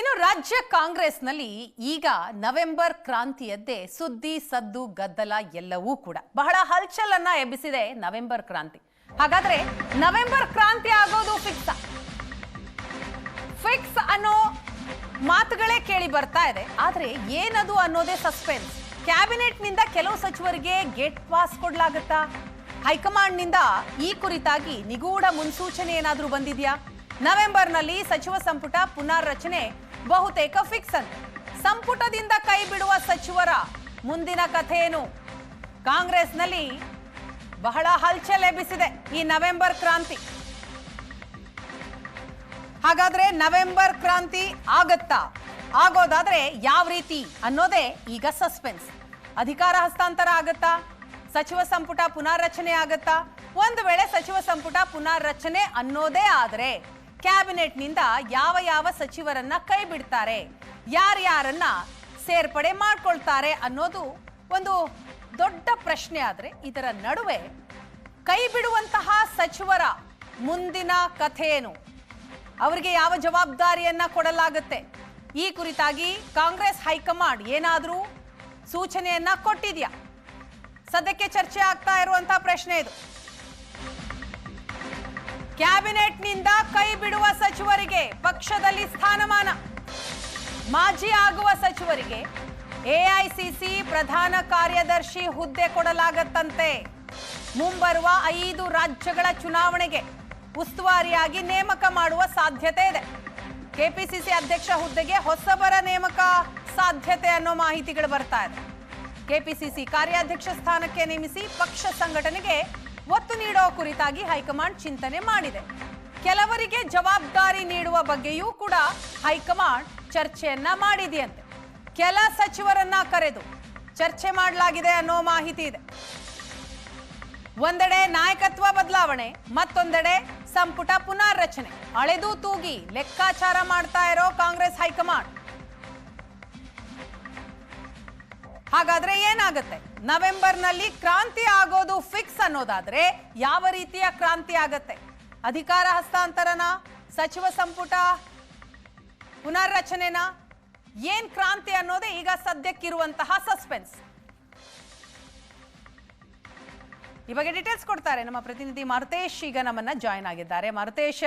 ಇನ್ನು ರಾಜ್ಯ ಕಾಂಗ್ರೆಸ್ನಲ್ಲಿ ಈಗ ನವೆಂಬರ್ ಕ್ರಾಂತಿಯದ್ದೇ ಸುದ್ದಿ, ಸದ್ದು, ಗದ್ದಲ ಎಲ್ಲವೂ ಕೂಡ. ಬಹಳ ಹಲ್ಚಲನ್ನ ಎಬ್ಬಿಸಿದೆ ನವೆಂಬರ್ ಕ್ರಾಂತಿ. ಹಾಗಾದ್ರೆ ನವೆಂಬರ್ ಕ್ರಾಂತಿ ಆಗೋದು ಫಿಕ್ಸ್ ಫಿಕ್ಸ್ ಅನ್ನೋ ಮಾತುಗಳೇ ಕೇಳಿ ಬರ್ತಾ ಇದೆ. ಆದ್ರೆ ಏನದು ಅನ್ನೋದೇ ಸಸ್ಪೆನ್ಸ್ ಕ್ಯಾಬಿನೆಟ್ನಿಂದ ಕೆಲವು ಸಚಿವರಿಗೆ ಗೇಟ್ ಪಾಸ್ ಕೊಡ್ಲಾಗತ್ತಾ? ಹೈಕಮಾಂಡ್ನಿಂದ ಈ ಕುರಿತಾಗಿ ನಿಗೂಢ ಮುನ್ಸೂಚನೆ ಏನಾದರೂ ಬಂದಿದ್ಯಾ? ನವೆಂಬರ್ನಲ್ಲಿ ಸಚಿವ ಸಂಪುಟ ಪುನರ್ರಚನೆ ಬಹುತೇಕ ಫಿಕ್ಸನ್. ಸಂಪುಟದಿಂದ ಕೈ ಬಿಡುವ ಸಚಿವರ ಮುಂದಿನ ಕಥೆಯೇನು? ಕಾಂಗ್ರೆಸ್ನಲ್ಲಿ ಬಹಳ ಹಲ್ಚಲ್ ಎಬ್ಬಿಸಿದೆ ಈ ನವೆಂಬರ್ ಕ್ರಾಂತಿ. ಹಾಗಾದ್ರೆ ನವೆಂಬರ್ ಕ್ರಾಂತಿ ಆಗತ್ತಾ? ಆಗೋದಾದ್ರೆ ಯಾವ ರೀತಿ ಅನ್ನೋದೇ ಈಗ ಸಸ್ಪೆನ್ಸ್. ಅಧಿಕಾರ ಹಸ್ತಾಂತರ ಆಗತ್ತಾ? ಸಚಿವ ಸಂಪುಟ ಪುನಾರಚನೆ ಆಗತ್ತಾ? ಒಂದು ವೇಳೆ ಸಚಿವ ಸಂಪುಟ ಪುನಾರಚನೆ ಅನ್ನೋದೇ ಆದ್ರೆ ಕ್ಯಾಬಿನೆಟ್ನಿಂದ ಯಾವ ಯಾವ ಸಚಿವರನ್ನ ಕೈ ಬಿಡ್ತಾರೆ ಯಾರ್ಯಾರನ್ನ ಸೇರ್ಪಡೆ ಮಾಡ್ಕೊಳ್ತಾರೆ ಅನ್ನೋದು ಒಂದು ದೊಡ್ಡ ಪ್ರಶ್ನೆ ಆದ್ರೆ ಇದರ ನಡುವೆ ಕೈ ಬಿಡುವಂತಹ ಸಚಿವರ ಮುಂದಿನ ಕಥೆಯೇನು? ಅವರಿಗೆ ಯಾವ ಜವಾಬ್ದಾರಿಯನ್ನ ಕೊಡಲಾಗುತ್ತೆ? ಈ ಕುರಿತಾಗಿ ಕಾಂಗ್ರೆಸ್ ಹೈಕಮಾಂಡ್ ಏನಾದರೂ ಸೂಚನೆಯನ್ನ ಕೊಟ್ಟಿದ್ಯಾ? ಸದ್ಯಕ್ಕೆ ಚರ್ಚೆ ಆಗ್ತಾ ಇರುವಂತಹ ಪ್ರಶ್ನೆ ಇದು. ಕ್ಯಾಬಿನೆಟ್ನಿಂದ ಕೈ ಬಿಡುವ ಸಚಿವರಿಗೆ ಪಕ್ಷದಲ್ಲಿ ಸ್ಥಾನಮಾನ. ಮಾಜಿ ಆಗುವ ಸಚಿವರಿಗೆ ಎಐಸಿಸಿ ಪ್ರಧಾನ ಕಾರ್ಯದರ್ಶಿ ಹುದ್ದೆ ಕೊಡಲಾಗತ್ತಂತೆ. ಮುಂಬರುವ ಐದು ರಾಜ್ಯಗಳ ಚುನಾವಣೆಗೆ ಉಸ್ತುವಾರಿಯಾಗಿ ನೇಮಕ ಮಾಡುವ ಸಾಧ್ಯತೆ ಇದೆ. ಕೆಪಿಸಿಸಿ ಅಧ್ಯಕ್ಷ ಹುದ್ದೆಗೆ ಹೊಸಬರ ನೇಮಕ ಸಾಧ್ಯತೆ ಅನ್ನೋ ಮಾಹಿತಿಗಳು ಬರ್ತಾ ಇದೆ. ಕೆಪಿಸಿಸಿ ಕಾರ್ಯಾಧ್ಯಕ್ಷ ಸ್ಥಾನಕ್ಕೆ ನೇಮಿಸಿ ಪಕ್ಷ ಸಂಘಟನೆಗೆ ಒತ್ತು ನೀಡೋ ಕುರಿತಾಗಿ ಹೈಕಮಾಂಡ್ ಚಿಂತನೆ ಮಾಡಿದೆ. ಕೆಲವರಿಗೆ ಜವಾಬ್ದಾರಿ ನೀಡುವ ಬಗ್ಗೆಯೂ ಕೂಡ ಹೈಕಮಾಂಡ್ ಚರ್ಚೆಯನ್ನ ಮಾಡಿದೆಯಂತೆ. ಕೆಲ ಸಚಿವರನ್ನ ಕರೆದು ಚರ್ಚೆ ಮಾಡಲಾಗಿದೆ ಅನ್ನೋ ಮಾಹಿತಿ ಇದೆ. ಒಂದೆಡೆ ನಾಯಕತ್ವ ಬದಲಾವಣೆ, ಮತ್ತೊಂದೆಡೆ ಸಂಪುಟ ಪುನಾರಚನೆ. ಅಳೆದು ತೂಗಿ ಲೆಕ್ಕಾಚಾರ ಮಾಡ್ತಾ ಇರೋ ಕಾಂಗ್ರೆಸ್ ಹೈಕಮಾಂಡ್. ಹಾಗಾದ್ರೆ ಏನಾಗುತ್ತೆ? ನವೆಂಬರ್ನಲ್ಲಿ ಕ್ರಾಂತಿ ಆಗೋದು ಫಿಕ್ಸ್ ಅನ್ನೋದಾದ್ರೆ ಯಾವ ರೀತಿಯ ಕ್ರಾಂತಿ ಆಗತ್ತೆ? ಅಧಿಕಾರ ಹಸ್ತಾಂತರನ? ಸಚಿವ ಸಂಪುಟ? ಪುನರ್ರಚನೆನ? ಏನ್ ಕ್ರಾಂತಿ ಅನ್ನೋದೇ ಈಗ ಸದ್ಯಕ್ಕಿರುವಂತಹ ಸಸ್ಪೆನ್ಸ್ ಈ ಬಗ್ಗೆ ಡೀಟೇಲ್ಸ್ ಕೊಡ್ತಾರೆ ನಮ್ಮ ಪ್ರತಿನಿಧಿ ಮರುತೇಶ್. ಈಗ ನಮ್ಮನ್ನ ಜಾಯ್ನ್ ಆಗಿದ್ದಾರೆ. ಮರುತೇಶ್,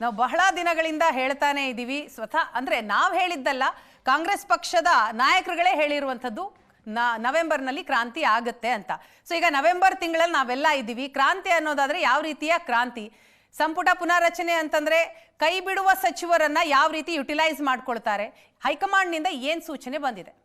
ನಾವು ಬಹಳ ದಿನಗಳಿಂದ ಹೇಳ್ತಾನೆ ಇದ್ದೀವಿ ಸ್ವತಃ ಅಂದ್ರೆ ನಾವು ಹೇಳಿದ್ದಲ್ಲ, ಕಾಂಗ್ರೆಸ್ ಪಕ್ಷದ ನಾಯಕರುಗಳೇ ಹೇಳಿರುವಂಥದ್ದು. ನವೆಂಬರ್ನಲ್ಲಿ ಕ್ರಾಂತಿ ಆಗುತ್ತೆ ಅಂತ. ಸೊ ಈಗ ನವೆಂಬರ್ ತಿಂಗಳಲ್ಲಿ ನಾವೆಲ್ಲ ಇದ್ದೀವಿ. ಕ್ರಾಂತಿ ಅನ್ನೋದಾದ್ರೆ ಯಾವ ರೀತಿಯ ಕ್ರಾಂತಿ? ಸಂಪುಟ ಪುನಾರಚನೆ ಅಂತಂದ್ರೆ ಕೈ ಬಿಡುವ ಸಚಿವರನ್ನ ಯಾವ ರೀತಿ ಯುಟಿಲೈಸ್ ಮಾಡ್ಕೊಳ್ತಾರೆ? ಹೈಕಮಾಂಡ್ನಿಂದ ಏನು ಸೂಚನೆ ಬಂದಿದೆ?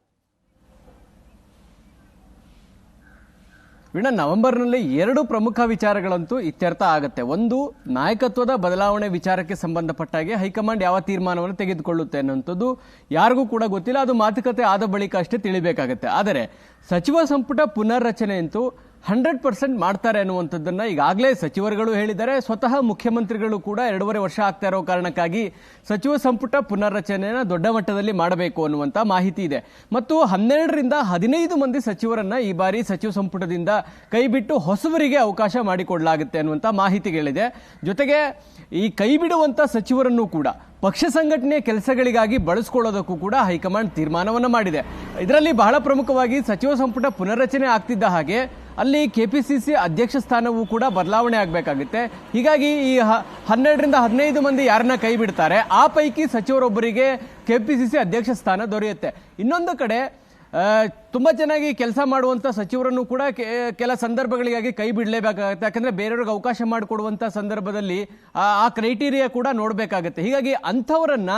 ವೀಣಾ, ನವೆಂಬರ್ನಲ್ಲಿ ಎರಡು ಪ್ರಮುಖ ವಿಚಾರಗಳಂತೂ ಇತ್ಯರ್ಥ ಆಗುತ್ತೆ. ಒಂದು, ನಾಯಕತ್ವದ ಬದಲಾವಣೆ ವಿಚಾರಕ್ಕೆ ಸಂಬಂಧಪಟ್ಟಾಗೆ ಹೈಕಮಾಂಡ್ ಯಾವ ತೀರ್ಮಾನವನ್ನು ತೆಗೆದುಕೊಳ್ಳುತ್ತೆ ಅನ್ನುವಂಥದ್ದು ಯಾರಿಗೂ ಕೂಡ ಗೊತ್ತಿಲ್ಲ. ಅದು ಮಾತುಕತೆ ಆದ ಬಳಿಕ ಅಷ್ಟೇ ತಿಳಿಬೇಕಾಗತ್ತೆ. ಆದರೆ, ಸಚಿವ ಸಂಪುಟ ಪುನರ್ರಚನೆ ಅಂತೂ ಹಂಡ್ರೆಡ್ ಪರ್ಸೆಂಟ್ ಮಾಡ್ತಾರೆ ಅನ್ನುವಂಥದ್ದನ್ನು ಈಗಾಗಲೇ ಸಚಿವರುಗಳು ಹೇಳಿದ್ದಾರೆ. ಸ್ವತಃ ಮುಖ್ಯಮಂತ್ರಿಗಳು ಕೂಡ ಎರಡೂವರೆ ವರ್ಷ ಆಗ್ತಾ ಇರೋ ಕಾರಣಕ್ಕಾಗಿ ಸಚಿವ ಸಂಪುಟ ಪುನರ್ರಚನೆಯನ್ನು ದೊಡ್ಡ ಮಟ್ಟದಲ್ಲಿ ಮಾಡಬೇಕು ಅನ್ನುವಂಥ ಮಾಹಿತಿ ಇದೆ. ಮತ್ತು ಹನ್ನೆರಡರಿಂದ ಹದಿನೈದು ಮಂದಿ ಸಚಿವರನ್ನು ಈ ಬಾರಿ ಸಚಿವ ಸಂಪುಟದಿಂದ ಕೈಬಿಟ್ಟು ಹೊಸವರಿಗೆ ಅವಕಾಶ ಮಾಡಿಕೊಡಲಾಗುತ್ತೆ ಅನ್ನುವಂಥ ಮಾಹಿತಿಗಳಿದೆ. ಜೊತೆಗೆ ಈ ಕೈ ಬಿಡುವಂಥ ಸಚಿವರನ್ನು ಕೂಡ ಪಕ್ಷ ಸಂಘಟನೆ ಕೆಲಸಗಳಿಗಾಗಿ ಬಳಸ್ಕೊಳ್ಳೋದಕ್ಕೂ ಕೂಡ ಹೈಕಮಾಂಡ್ ತೀರ್ಮಾನವನ್ನು ಮಾಡಿದೆ. ಇದರಲ್ಲಿ ಬಹಳ ಪ್ರಮುಖವಾಗಿ ಸಚಿವ ಸಂಪುಟ ಪುನರ್ರಚನೆ ಆಗ್ತಿದ್ದ ಹಾಗೆ ಅಲ್ಲಿ ಕೆಪಿಸಿಸಿ ಅಧ್ಯಕ್ಷ ಸ್ಥಾನವೂ ಕೂಡ ಬದಲಾವಣೆ ಆಗಬೇಕಾಗುತ್ತೆ. ಹೀಗಾಗಿ ಈ ಹನ್ನೆರಡರಿಂದ ಹದಿನೈದು ಮಂದಿ ಯಾರನ್ನ ಕೈ ಬಿಡ್ತಾರೆ, ಆ ಪೈಕಿ ಸಚಿವರೊಬ್ಬರಿಗೆ ಕೆ ಪಿ ಸಿ ಸಿ ಅಧ್ಯಕ್ಷ ಸ್ಥಾನ ದೊರೆಯುತ್ತೆ. ಇನ್ನೊಂದು ಕಡೆ ತುಂಬ ಚೆನ್ನಾಗಿ ಕೆಲಸ ಮಾಡುವಂಥ ಸಚಿವರನ್ನು ಕೂಡ ಕೆ- ಕೆಲ ಸಂದರ್ಭಗಳಿಗಾಗಿ ಕೈ ಬಿಡಲೇಬೇಕಾಗುತ್ತೆ. ಯಾಕಂದರೆ ಬೇರೆಯವ್ರಿಗೆ ಅವಕಾಶ ಮಾಡಿಕೊಡುವಂಥ ಸಂದರ್ಭದಲ್ಲಿ ಆ ಕ್ರೈಟೀರಿಯಾ ಕೂಡ ನೋಡಬೇಕಾಗುತ್ತೆ. ಹೀಗಾಗಿ ಅಂಥವರನ್ನ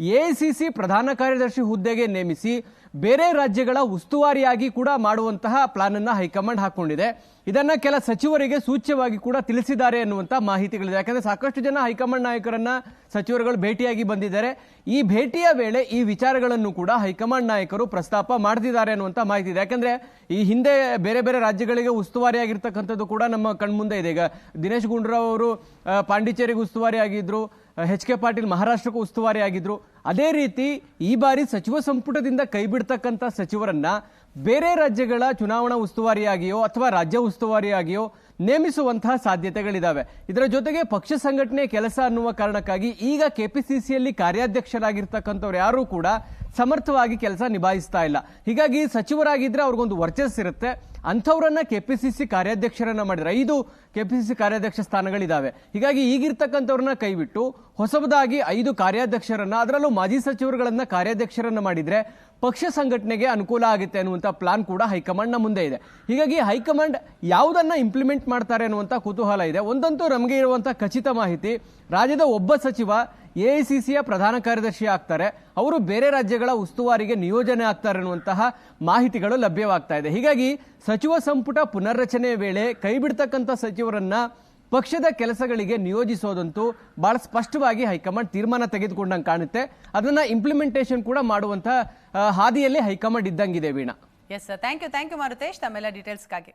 ಎಐಸಿಸಿ ಪ್ರಧಾನ ಕಾರ್ಯದರ್ಶಿ ಹುದ್ದೆಗೆ ನೇಮಿಸಿ ಬೇರೆ ರಾಜ್ಯಗಳ ಉಸ್ತುವಾರಿಯಾಗಿ ಕೂಡ ಮಾಡುವಂತಹ ಪ್ಲಾನ್ ಅನ್ನ ಹೈಕಮಾಂಡ್ ಹಾಕೊಂಡಿದೆ. ಇದನ್ನ ಕೆಲ ಸಚಿವರಿಗೆ ಸೂಚ್ಯವಾಗಿ ಕೂಡ ತಿಳಿಸಿದ್ದಾರೆ ಅನ್ನುವಂತ ಮಾಹಿತಿಗಳಿದೆ. ಯಾಕಂದ್ರೆ ಸಾಕಷ್ಟು ಜನ ಹೈಕಮಾಂಡ್ ನಾಯಕರನ್ನ ಸಚಿವರುಗಳು ಭೇಟಿಯಾಗಿ ಬಂದಿದ್ದಾರೆ. ಈ ಭೇಟಿಯ ವೇಳೆ ಈ ವಿಚಾರಗಳನ್ನು ಕೂಡ ಹೈಕಮಾಂಡ್ ನಾಯಕರು ಪ್ರಸ್ತಾಪ ಮಾಡ್ತಿದ್ದಾರೆ ಅನ್ನುವಂತ ಮಾಹಿತಿ ಇದೆ. ಯಾಕಂದ್ರೆ ಈ ಹಿಂದೆ ಬೇರೆ ಬೇರೆ ರಾಜ್ಯಗಳಿಗೆ ಉಸ್ತುವಾರಿಯಾಗಿರ್ತಕ್ಕಂಥದ್ದು ಕೂಡ ನಮ್ಮ ಕಣ್ಮುಂದೆ ಇದೆ. ಈಗ ದಿನೇಶ್ ಗುಂಡೂರಾವ್ ಅವರು ಪಾಂಡಿಚೇರಿಗೆ ಉಸ್ತುವಾರಿ ಆಗಿದ್ರು ಎಚ್ ಕೆ ಪಾಟೀಲ್ ಮಹಾರಾಷ್ಟ್ರಕ್ಕೂ ಉಸ್ತುವಾರಿ ಆಗಿದ್ರು ಅದೇ ರೀತಿ ಈ ಬಾರಿ ಸಚಿವ ಸಂಪುಟದಿಂದ ಕೈಬಿಡ್ತಕ್ಕಂಥ ಸಚಿವರನ್ನ ಬೇರೆ ರಾಜ್ಯಗಳ ಚುನಾವಣಾ ಉಸ್ತುವಾರಿಯಾಗಿಯೋ ಅಥವಾ ರಾಜ್ಯ ಉಸ್ತುವಾರಿಯಾಗಿಯೋ ನೇಮಿಸುವಂತಹ ಸಾಧ್ಯತೆಗಳಿದಾವೆ. ಇದರ ಜೊತೆಗೆ ಪಕ್ಷ ಸಂಘಟನೆ ಕೆಲಸ ಅನ್ನುವ ಕಾರಣಕ್ಕಾಗಿ ಈಗ ಕೆಪಿಸಿಸಿಯಲ್ಲಿ ಕಾರ್ಯಾಧ್ಯಕ್ಷರಾಗಿರ್ತಕ್ಕಂಥವ್ರು ಯಾರೂ ಕೂಡ ಸಮರ್ಥವಾಗಿ ಕೆಲಸ ನಿಭಾಯಿಸ್ತಾ ಇಲ್ಲ. ಹೀಗಾಗಿ ಸಚಿವರಾಗಿದ್ದರೆ ಅವ್ರಿಗೊಂದು ವರ್ಚಸ್ಸಿರುತ್ತೆ ಅಂಥವ್ರನ್ನ ಸಿ ಕಾರ್ಯಾಧ್ಯಕ್ಷರನ್ನು ಮಾಡಿದ್ರೆ ಐದು ಕೆ ಪಿ ಸಿ ಸಿ ಕಾರ್ಯಾಧ್ಯಕ್ಷ ಸ್ಥಾನಗಳಿದ್ದಾವೆ ಹೀಗಾಗಿ ಈಗಿರ್ತಕ್ಕಂಥವ್ರನ್ನ ಕೈಬಿಟ್ಟು ಹೊಸದಾಗಿ ಐದು ಕಾರ್ಯಾಧ್ಯಕ್ಷರನ್ನು, ಅದರಲ್ಲೂ ಮಾಜಿ ಸಚಿವರುಗಳನ್ನು ಕಾರ್ಯಾಧ್ಯಕ್ಷರನ್ನು ಮಾಡಿದ್ರೆ ಪಕ್ಷ ಸಂಘಟನೆಗೆ ಅನುಕೂಲ ಆಗುತ್ತೆ ಅನ್ನುವಂಥ ಪ್ಲಾನ್ ಕೂಡ ಹೈಕಮಾಂಡ್ನ ಮುಂದೆ ಇದೆ. ಹೀಗಾಗಿ ಹೈಕಮಾಂಡ್ ಯಾವುದನ್ನ ಇಂಪ್ಲಿಮೆಂಟ್ ಮಾಡ್ತಾರೆ ಅನ್ನುವಂಥ ಕುತೂಹಲ ಇದೆ. ಒಂದಂತೂ ನಮಗೆ ಇರುವಂಥ ಖಚಿತ ಮಾಹಿತಿ, ರಾಜ್ಯದ ಒಬ್ಬ ಸಚಿವ ಎಐಸಿಸಿಯ ಪ್ರಧಾನ ಕಾರ್ಯದರ್ಶಿ ಆಗ್ತಾರೆ. ಅವರು ಬೇರೆ ರಾಜ್ಯಗಳ ಉಸ್ತುವಾರಿಗೆ ನಿಯೋಜನೆ ಆಗ್ತಾರೆ ಅನ್ನುವಂತಹ ಮಾಹಿತಿಗಳು ಲಭ್ಯವಾಗ್ತಾ ಇದೆ. ಹೀಗಾಗಿ ಸಚಿವ ಸಂಪುಟ ಪುನರ್ರಚನೆಯ ವೇಳೆ ಕೈ ಬಿಡ್ತಕ್ಕಂಥ ಸಚಿವರನ್ನ ಪಕ್ಷದ ಕೆಲಸಗಳಿಗೆ ನಿಯೋಜಿಸೋದಂತೂ ಬಹಳ ಸ್ಪಷ್ಟವಾಗಿ ಹೈಕಮಾಂಡ್ ತೀರ್ಮಾನ ತೆಗೆದುಕೊಂಡಂಗೆ ಕಾಣುತ್ತೆ. ಅದನ್ನ ಇಂಪ್ಲಿಮೆಂಟೇಷನ್ ಕೂಡ ಮಾಡುವಂತಹ ಹಾದಿಯಲ್ಲಿ high command ಇದ್ದಂಗಿದೆ Veena. Yes thank you thank you Maruthesh ತಮ್ಮೆಲ್ಲ ಡೀಟೇಲ್ಸ್ಗಾಗಿ